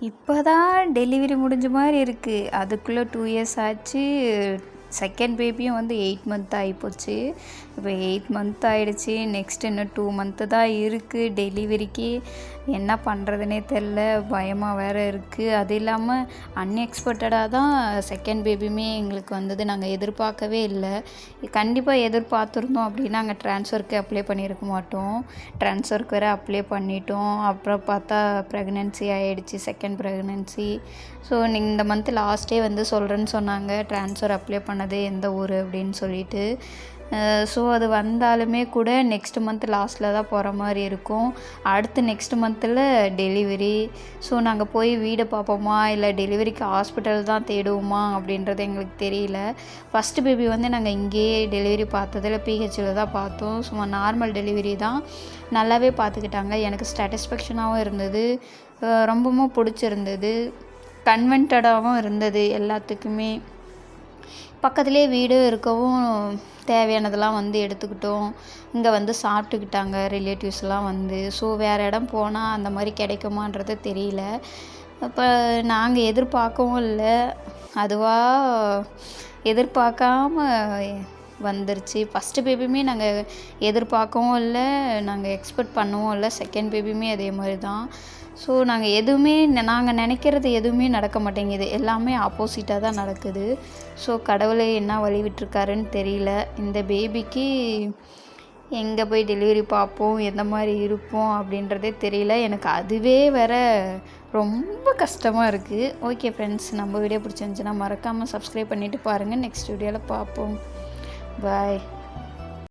இப்போ தான் டெலிவரி முடிஞ்ச மாதிரி இருக்குது அதுக்குள்ளே டூ இயர்ஸ் ஆச்சு. செகண்ட் பேபியும் வந்து எயிட் மந்த் ஆகிப்போச்சு இப்போ எயிட் மந்த் ஆகிடுச்சி நெக்ஸ்ட் இன்னும் டூ மந்த்து தான் இருக்குது டெலிவரிக்கு என்ன பண்ணுறதுனே தெரில பயமாக வேறு இருக்குது அது இல்லாமல் அன்எக்ஸ்பெக்டடாக தான் செகண்ட் பேபியுமே எங்களுக்கு வந்தது. நாங்கள் எதிர்பார்க்கவே இல்லை. கண்டிப்பாக எதிர்பார்த்துருந்தோம் அப்படின்னா நாங்கள் ட்ரான்ஸ்ஃபருக்கு அப்ளை பண்ணியிருக்க மாட்டோம். ட்ரான்ஸ்ஃபருக்கு வேறு அப்ளை பண்ணிட்டோம். அப்புறம் பார்த்தா ப்ரெக்னென்சி ஆகிடுச்சி செகண்ட் ப்ரெக்னென்சி ஸோ இந்த மந்த் லாஸ்ட்டே வந்து சொல்கிறேன்னு சொன்னாங்க. ட்ரான்ஸ்ஃபர் அப்ளை ஆனது எந்த ஊர் அப்படின்னு சொல்லிட்டு ஸோ அது வந்தாலுமே கூட நெக்ஸ்ட் மந்த் லாஸ்ட்டில் தான் போகிற மாதிரி இருக்கும். அடுத்து நெக்ஸ்ட் மந்தில் டெலிவரி ஸோ நாங்கள் போய் வீடு பார்ப்போமா? இல்லை டெலிவரிக்கு ஹாஸ்பிட்டல் தான் தேடுவோமா? அப்படின்றது எங்களுக்கு தெரியல. ஃபஸ்ட்டு பேபி வந்து நாங்கள் இங்கேயே டெலிவரி பார்த்ததில் பிஹெச்சில் தான் பார்த்தோம். சும்மா நார்மல் டெலிவரி தான். நல்லாவே பார்த்துக்கிட்டாங்க. எனக்கு சாட்டிஸ்ஃபேக்ஷனாகவும் இருந்தது. ரொம்பவும் பிடிச்சிருந்தது. கன்வென்டடாகவும் இருந்தது எல்லாத்துக்குமே. பக்கத்துலேயே வீடு இருக்கவும் தேவையானதெல்லாம் வந்து எடுத்துக்கிட்டோம். இங்கே வந்து சாப்பிட்டுக்கிட்டாங்க ரிலேட்டிவ்ஸ்லாம் வந்து. ஸோ வேறு இடம் போனால் அந்த மாதிரி கிடைக்குமான்றது தெரியல. இப்போ நாங்கள் எதிர்பார்க்கவும் இல்லை. அதுவாக எதிர்பார்க்காம வந்துருச்சு. ஃபஸ்ட்டு பேபியுமே நாங்கள் எதிர்பார்க்கவும் இல்லை. நாங்கள் எக்ஸ்பெக்ட் பண்ணவும் இல்லை. செகண்ட் பேபியுமே அதே மாதிரி தான். ஸோ நாங்கள் எதுவுமே நாங்கள் நினைக்கிறது எதுவுமே நடக்க மாட்டேங்குது. எல்லாமே ஆப்போசிட்டாக தான் நடக்குது. ஸோ கடவுளை என்ன வழி விட்டுருக்காருன்னு தெரியல. இந்த பேபிக்கு எங்கே போய் டெலிவரி பார்ப்போம் எந்த மாதிரி இருப்போம்? அப்படின்றதே தெரியல. எனக்கு அதுவே வேற ரொம்ப கஷ்டமாக இருக்குது ஓகே ஃப்ரெண்ட்ஸ் நம்ம வீடியோ பிடிச்சிருந்துச்சுன்னா மறக்காமல் சப்ஸ்கிரைப் பண்ணிவிட்டு பாருங்கள் நெக்ஸ்ட் வீடியோவில் பார்ப்போம் பாய்